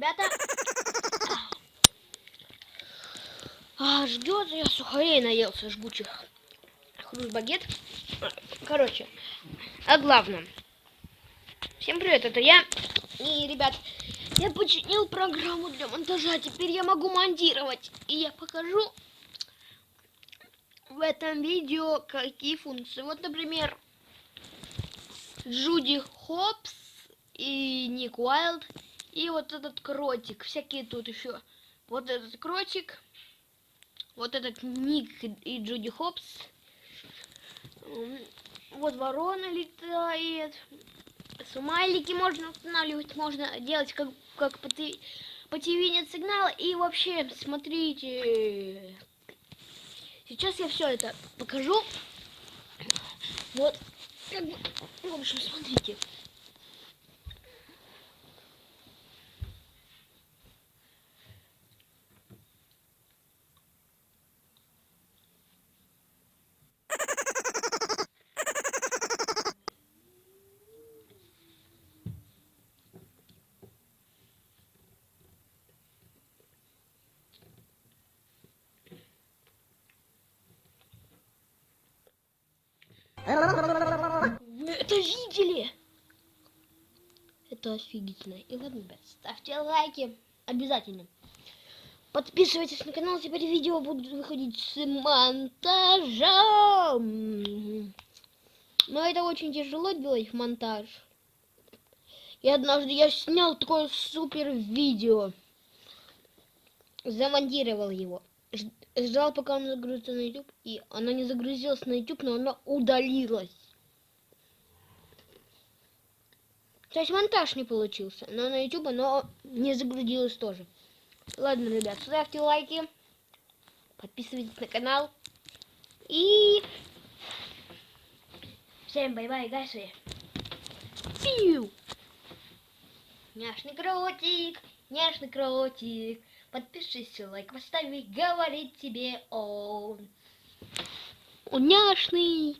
ребята. А, ждет, я сухарей наелся жгучих. Хруст багет. Короче, о главном. Всем привет, это я. И, ребят, я починил программу для монтажа. Теперь я могу монтировать. И я покажу в этом видео какие функции. Вот, например, Джуди Хопс и Ник Уайлд. И вот этот кротик. Всякие тут еще. Вот этот кротик. Вот этот Ник и Джуди Хопс. Вот ворона летает. Смайлики можно устанавливать, можно делать как, как по, ти- по ТВ нет сигнала. И вообще, смотрите. Сейчас я все это покажу. Вот. В общем, смотрите. Вы это видели? Это офигительно. И ладно, ребят, ставьте лайки. Обязательно. Подписывайтесь на канал, теперь видео будут выходить с монтажом. Но это очень тяжело делать монтаж. И однажды я снял такое супер видео. Замонтировал его. Ждал, пока оно загрузится на YouTube. И оно не загрузилось на YouTube, но оно удалилось. То есть монтаж не получился. Но на YouTube оно не загрузилось тоже. Ладно, ребят, ставьте лайки. Подписывайтесь на канал. И... Всем бай-бай, гайсы. Пиу! Няшный кротик, няшный кротик. Подпишись, лайк поставь, говорит тебе он. Он.